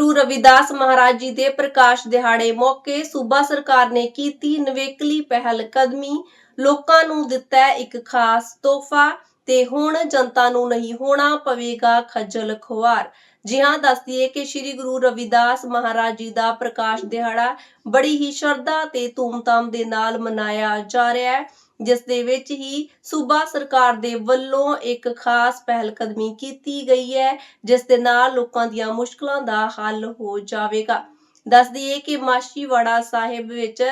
ਗੁਰੂ ਰਵਿਦਾਸ ਮਹਾਰਾਜ ਜੀ ਦੇ ਪ੍ਰਕਾਸ਼ ਦਿਹਾੜੇ ਮੌਕੇ ਸੂਬਾ ਸਰਕਾਰ ਨੇ ਕੀਤੀ ਨਵੇਕਲੀ ਪਹਿਲ ਕਦਮੀ। ਲੋਕਾਂ ਨੂੰ ਦਿੱਤਾ ਇੱਕ ਖਾਸ ਤੋਹਫਾ ਤੇ ਹੁਣ ਜਨਤਾ ਨੂੰ ਨਹੀਂ ਹੋਣਾ ਪਵੇਗਾ ਖੱਜਲ ਖੁਆਰ। ਜੀ ਹਾਂ, ਦੱਸ ਕਿ ਸ੍ਰੀ ਗੁਰੂ ਰਵਿਦਾਸ ਮਹਾਰਾਜ ਜੀ ਦਾ ਪ੍ਰਕਾਸ਼ ਦਿਹਾੜਾ ਬੜੀ ਹੀ ਸ਼ਰਧਾ ਤੇ ਧੂਮਧਾਮ ਦੇ ਨਾਲ ਮਨਾਇਆ ਜਾ ਰਿਹਾ ਹੈ। ਜਿਸ ਦੇ ਵਿੱਚ ਹੀ ਸੂਬਾ ਸਰਕਾਰ ਦੇ ਵੱਲੋਂ ਇੱਕ ਖਾਸ ਪਹਿਲ ਕਦਮੀ ਕੀਤੀ ਗਈ ਹੈ, ਜਿਸ ਦੇ ਨਾਲ ਲੋਕਾਂ ਦੀਆਂ ਮੁਸ਼ਕਲਾਂ ਦਾ ਹੱਲ ਹੋ ਜਾਵੇਗਾ। ਦੱਸ ਦਈਏ ਕਿ ਮਾਸ਼ੀਵਾੜਾ ਸਾਹਿਬ ਵਿੱਚ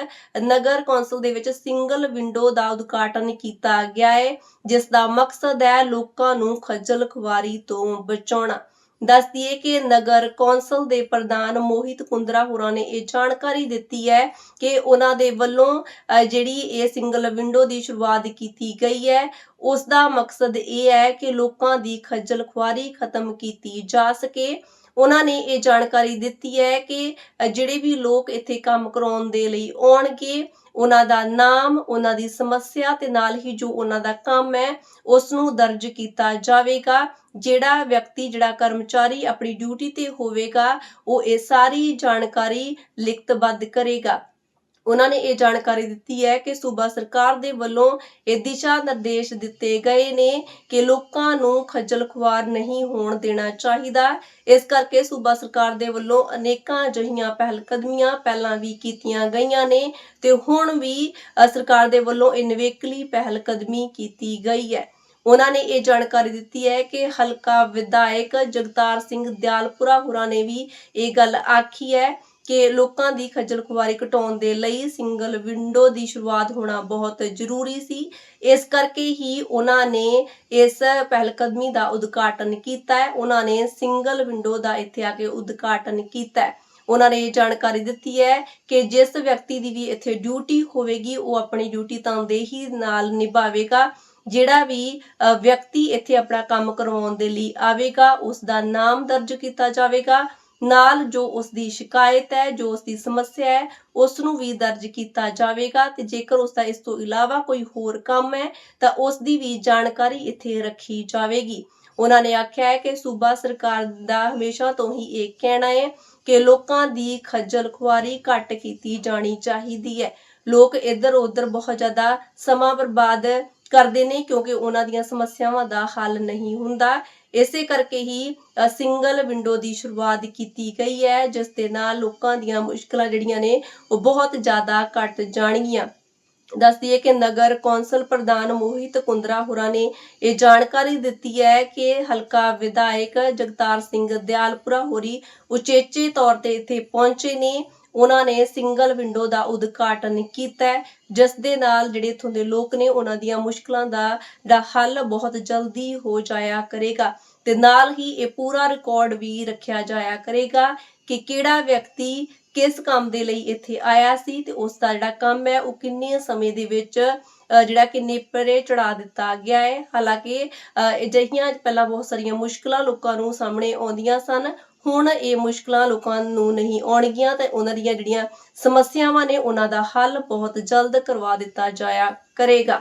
ਨਗਰ ਕੌਂਸਲ ਦੇ ਵਿੱਚ ਸਿੰਗਲ ਵਿੰਡੋ ਦਾ ਉਦਘਾਟਨ ਕੀਤਾ ਗਿਆ ਹੈ, ਜਿਸ ਦਾ ਮਕਸਦ ਹੈ ਲੋਕਾਂ ਨੂੰ ਖੱਜਲ ਖੁਆਰੀ ਤੋਂ ਬਚਾਉਣਾ। ਦੱਸ ਦਈਏ ਕਿ ਨਗਰ ਕੌਂਸਲ ਦੇ ਪ੍ਰਧਾਨ ਮੋਹਿਤ ਕੁੰਦਰਾ ਹੋਰਾਂ ਨੇ ਇਹ ਜਾਣਕਾਰੀ ਦਿੱਤੀ ਹੈ ਕਿ ਉਹਨਾਂ ਦੇ ਵੱਲੋਂ ਜਿਹੜੀ ਇਹ ਸਿੰਗਲ ਵਿੰਡੋ ਦੀ ਸ਼ੁਰੂਆਤ ਕੀਤੀ ਗਈ ਹੈ, ਉਸ ਦਾ ਮਕਸਦ ਇਹ ਹੈ ਕਿ ਲੋਕਾਂ ਦੀ ਖੱਜਲ ਖੁਆਰੀ ਖਤਮ ਕੀਤੀ ਜਾ ਸਕੇ। ਉਹਨਾਂ ਨੇ ਇਹ ਜਾਣਕਾਰੀ ਦਿੱਤੀ ਹੈ ਕਿ ਜਿਹੜੇ ਵੀ ਲੋਕ ਇੱਥੇ ਕੰਮ ਕਰਾਉਣ ਦੇ ਲਈ ਆਉਣਗੇ, ਉਹਨਾਂ ਦਾ ਨਾਮ, ਉਹਨਾਂ ਦੀ ਸਮੱਸਿਆ ਤੇ ਨਾਲ ਹੀ ਜੋ ਉਹਨਾਂ ਦਾ ਕੰਮ ਹੈ ਉਸ ਨੂੰ ਦਰਜ ਕੀਤਾ ਜਾਵੇਗਾ। ਜਿਹੜਾ ਵਿਅਕਤੀ, ਜਿਹੜਾ ਕਰਮਚਾਰੀ ਆਪਣੀ ਡਿਊਟੀ ਤੇ ਹੋਵੇਗਾ, ਉਹ ਇਹ ਸਾਰੀ ਜਾਣਕਾਰੀ ਲਿਖਤਬੱਧ ਕਰੇਗਾ। ਉਹਨਾਂ ਨੇ ਇਹ ਜਾਣਕਾਰੀ ਦਿੱਤੀ ਹੈ ਕਿ ਸੂਬਾ ਸਰਕਾਰ ਦੇ ਵੱਲੋਂ ਇਹ ਦਿਸ਼ਾ ਨਿਰਦੇਸ਼ ਦਿੱਤੇ ਗਏ ਨੇ ਕਿ ਲੋਕਾਂ ਨੂੰ ਖੱਜਲ ਖੁਆਰ ਨਹੀਂ ਹੋਣ ਦੇਣਾ ਚਾਹੀਦਾ। ਇਸ ਕਰਕੇ ਸੂਬਾ ਸਰਕਾਰ ਦੇ ਵੱਲੋਂ ਅਨੇਕਾਂ ਅਜਿਹੀਆਂ ਪਹਿਲ ਪਹਿਲਾਂ ਵੀ ਕੀਤੀਆਂ ਗਈਆਂ ਨੇ ਤੇ ਹੁਣ ਵੀ ਸਰਕਾਰ ਦੇ ਵੱਲੋਂ ਇਹ ਨਵੇਕਲੀ ਪਹਿਲ ਕੀਤੀ ਗਈ ਹੈ। ਉਹਨਾਂ ਨੇ ਇਹ ਜਾਣਕਾਰੀ ਦਿੱਤੀ ਹੈ ਕਿ ਹਲਕਾ ਵਿਧਾਇਕ ਜਗਤਾਰ ਸਿੰਘ ਦਿਆਲਪੁਰਾ ਹੋਰਾਂ ਨੇ ਵੀ ਇਹ ਗੱਲ ਆਖੀ ਹੈ ਕਿ ਲੋਕਾਂ ਦੀ ਖੱਜਲ ਖੁਆਰੀ ਘਟਾਉਣ ਦੇ ਲਈ ਸਿੰਗਲ ਵਿੰਡੋ ਦੀ ਸ਼ੁਰੂਆਤ ਹੋਣਾ ਬਹੁਤ ਜ਼ਰੂਰੀ ਸੀ। ਇਸ ਕਰਕੇ ਹੀ ਉਹਨਾਂ ਨੇ ਇਸ ਪਹਿਲਕਦਮੀ ਦਾ ਉਦਘਾਟਨ ਕੀਤਾ ਹੈ। ਉਹਨਾਂ ਨੇ ਸਿੰਗਲ ਵਿੰਡੋ ਦਾ ਇੱਥੇ ਆ ਕੇ ਉਦਘਾਟਨ ਕੀਤਾ ਹੈ। ਉਹਨਾਂ ਨੇ ਇਹ ਜਾਣਕਾਰੀ ਦਿੱਤੀ ਹੈ ਕਿ ਜਿਸ ਵਿਅਕਤੀ ਦੀ ਵੀ ਇੱਥੇ ਡਿਊਟੀ ਹੋਵੇਗੀ, ਉਹ ਆਪਣੀ ਡਿਊਟੀ ਤਨਦੇਹੀ ਨਾਲ ਨਿਭਾਵੇਗਾ। ਜਿਹੜਾ ਵੀ ਵਿਅਕਤੀ ਇੱਥੇ ਆਪਣਾ ਕੰਮ ਕਰਵਾਉਣ ਦੇ ਲਈ ਆਵੇਗਾ ਉਸ ਦਾ ਨਾਮ ਦਰਜ ਕੀਤਾ ਜਾਵੇਗਾ। ਨਾਲ ਜੋ ਉਸ ਦੀ ਸ਼ਿਕਾਇਤ ਹੈ, ਜੋ ਉਸ ਦੀ ਸਮੱਸਿਆ ਹੈ ਉਸ ਨੂੰ ਵੀ ਦਰਜ ਕੀਤਾ ਜਾਵੇਗਾ ਤੇ ਜੇਕਰ ਉਸ ਦਾ ਇਸ ਤੋਂ ਇਲਾਵਾ ਕੋਈ ਹੋਰ ਕੰਮ ਹੈ, ਤਾਂ ਉਸ ਦੀ ਵੀ ਜਾਣਕਾਰੀ ਇੱਥੇ ਰੱਖੀ ਜਾਵੇਗੀ। ਉਹਨਾਂ ਨੇ ਆਖਿਆ ਹੈ ਕਿ ਸੂਬਾ ਸਰਕਾਰ ਦਾ ਹਮੇਸ਼ਾ ਤੋਂ ਹੀ ਇਹ ਕਹਿਣਾ ਹੈ ਕਿ ਲੋਕਾਂ ਦੀ ਖੱਜਲ ਖੁਆਰੀ ਘੱਟ ਕੀਤੀ ਜਾਣੀ ਚਾਹੀਦੀ ਹੈ। ਲੋਕ ਇੱਧਰ ਉੱਧਰ ਬਹੁਤ ਜ਼ਿਆਦਾ ਸਮਾਂ ਬਰਬਾਦ ਕਰਦੇ ਨੇ ਕਿਉਂਕਿ ਉਹਨਾਂ ਦੀਆਂ ਸਮੱਸਿਆਵਾਂ ਦਾ ਹੱਲ ਨਹੀਂ ਹੁੰਦਾ। ਇਸੇ ਕਰਕੇ ਹੀ ਸਿੰਗਲ ਵਿੰਡੋ ਦੀ ਸ਼ੁਰੂਆਤ ਕੀਤੀ ਗਈ ਹੈ, ਜਿਸ ਦੇ ਨਾਲ ਲੋਕਾਂ ਦੀਆਂ ਮੁਸ਼ਕਲਾਂ ਜਿਹੜੀਆਂ ਨੇ, ਉਹ ਬਹੁਤ ਜ਼ਿਆਦਾ ਘਟ ਜਾਣਗੀਆਂ। ਦੱਸ ਦਈਏ ਕਿ ਨਗਰ ਕੌਂਸਲ ਪ੍ਰਧਾਨ ਮੋਹਿਤ ਕੁੰਦਰਾ ਹੋਰਾਂ ਨੇ ਇਹ ਜਾਣਕਾਰੀ ਦਿੱਤੀ ਹੈ ਕਿ ਹਲਕਾ ਵਿਧਾਇਕ ਜਗਤਾਰ ਸਿੰਘ ਦਿਆਲਪੁਰਾ ਹੋਰੀ ਉਚੇਚੇ ਤੌਰ ਤੇ ਇੱਥੇ ਪਹੁੰਚੇ ਨੇ। ਉਹਨਾਂ ਨੇ ਸਿੰਗਲ ਵਿੰਡੋ ਦਾ ਉਦਘਾਟਨ ਕੀਤਾ ਜਿਸ ਦੇ ਨਾਲ ਜਿਹੜੇ ਇਥੋਂ ਦੇ ਲੋਕ ਨੇ ਉਹਨਾਂ ਦੀਆਂ ਮੁਸ਼ਕਲਾਂ ਦਾ ਦਾ ਹੱਲ ਬਹੁਤ ਜਲਦੀ ਹੋ ਜਾਇਆ ਕਰੇਗਾ ਤੇ ਨਾਲ ਹੀ ਇਹ ਪੂਰਾ ਰਿਕਾਰਡ ਵੀ ਰੱਖਿਆ ਜਾਇਆ ਕਰੇਗਾ ਕਿ ਕਿਹੜਾ ਵਿਅਕਤੀ ਕਿਸ ਕੰਮ ਦੇ ਲਈ ਇੱਥੇ ਆਇਆ ਸੀ ਤੇ ਉਸ ਦਾ ਜਿਹੜਾ ਕੰਮ ਹੈ ਉਹ ਕਿੰਨੇ ਸਮੇਂ ਦੇ ਵਿੱਚ ਜਿਹੜਾ ਕਿ ਨੇਪਰੇ ਚੜਾ ਦਿੱਤਾ ਗਿਆ ਹੈ। ਹਾਲਾਂਕਿ ਅ, ਅਜਿਹੀਆਂ ਪਹਿਲਾਂ ਬਹੁਤ ਸਾਰੀਆਂ ਮੁਸ਼ਕਲਾਂ ਲੋਕਾਂ ਨੂੰ ਸਾਹਮਣੇ ਆਉਂਦੀਆਂ ਸਨ ਹੁਣ ਇਹ ਮੁਸ਼ਕਲਾਂ ਲੋਕਾਂ ਨੂੰ ਨਹੀਂ ਆਉਣਗੀਆਂ ਤੇ ਉਹਨਾਂ ਦੀਆਂ ਜਿਹੜੀਆਂ ਸਮੱਸਿਆਵਾਂ ਨੇ ਉਹਨਾਂ ਦਾ ਹੱਲ ਬਹੁਤ ਜਲਦ ਕਰਵਾ ਦਿੱਤਾ ਜਾਇਆ ਕਰੇਗਾ।